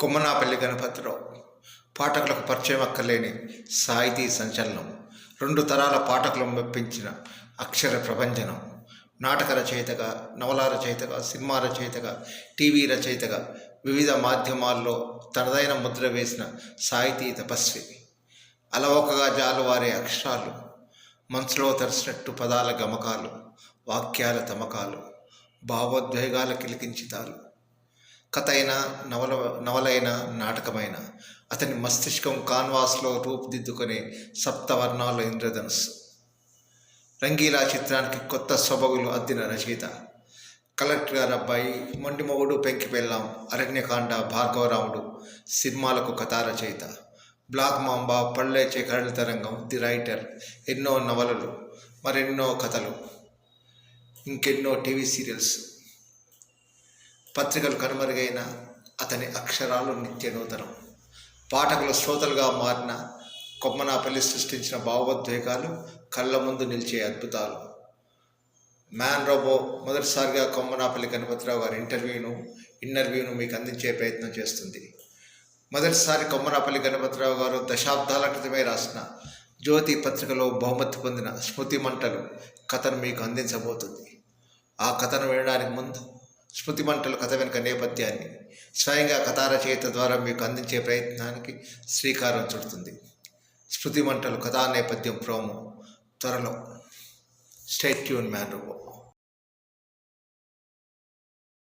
కొమ్మనాపల్లి గణపతిరావు. పాఠకులకు పరిచయం అక్కర్లేని సాహితీ సంచలనం. రెండు తరాల పాఠకులను మెప్పించిన అక్షర ప్రభంజనం. నాటక రచయితగా నవల రచయితగా సినిమా రచయితగా టీవీ రచయితగా వివిధ మాధ్యమాల్లో తనదైన ముద్ర వేసిన సాహితీ తపస్వి. అలవోకగా జాలువారే అక్షరాలు. మనసులో తరిసినట్టు పదాల గమకాలు వాక్యాల తమకాలు భావోద్వేగాల కిలికించితాలు. కథ అయినా నవల నవలైన నాటకమైన అతని మస్తిష్కం కాన్వాస్లో రూపుదిద్దుకునే సప్తవర్ణాల ఇంద్రధనుస్సు. రంగీలా చిత్రానికి కొత్త సొబగులు అద్దిన రచయిత. కలెక్టర్ గారు అబ్బాయి మొండి మొగుడు పెంకి పెళ్ళాం అరణ్యకాండ భార్గవరాముడు సినిమాలకు కథా రచయిత. బ్లాక్ మాంబా పళ్ళేచే కరళ తరంగం ది రైటర్ ఎన్నో నవలలు మరెన్నో కథలు ఇంకెన్నో టీవీ సీరియల్స్. పత్రికలు కనుమరుగైన అతని అక్షరాలు నిత్య నూతనం పాఠకుల శ్రోతలుగా మారిన కొమ్మనాపల్లి సృష్టించిన భావోద్వేగాలు కళ్ళ ముందు నిలిచే అద్భుతాలు. మ్యాన్ రోబో మొదటిసారిగా కొమ్మనాపల్లి గణపతిరావు గారి ఇంటర్వ్యూను ఇంటర్వ్యూను మీకు అందించే ప్రయత్నం చేస్తుంది. మొదటిసారి కొమ్మనాపల్లి గణపతిరావు గారు దశాబ్దాల క్రితమే రాసిన జ్యోతి పత్రికలో బహుమతి పొందిన స్మృతి మంటలు కథను మీకు అందించబోతుంది. ఆ కథను వినడానికి ముందు స్మృతి మంటలు కథ వెనుక నేపథ్యాన్ని స్వయంగా కథారచయిత ద్వారా మీకు అందించే ప్రయత్నానికి శ్రీకారం చుడుతుంది. స్మృతి మంటలు కథా నేపథ్యం ప్రోమో త్వరలో. State tune man robo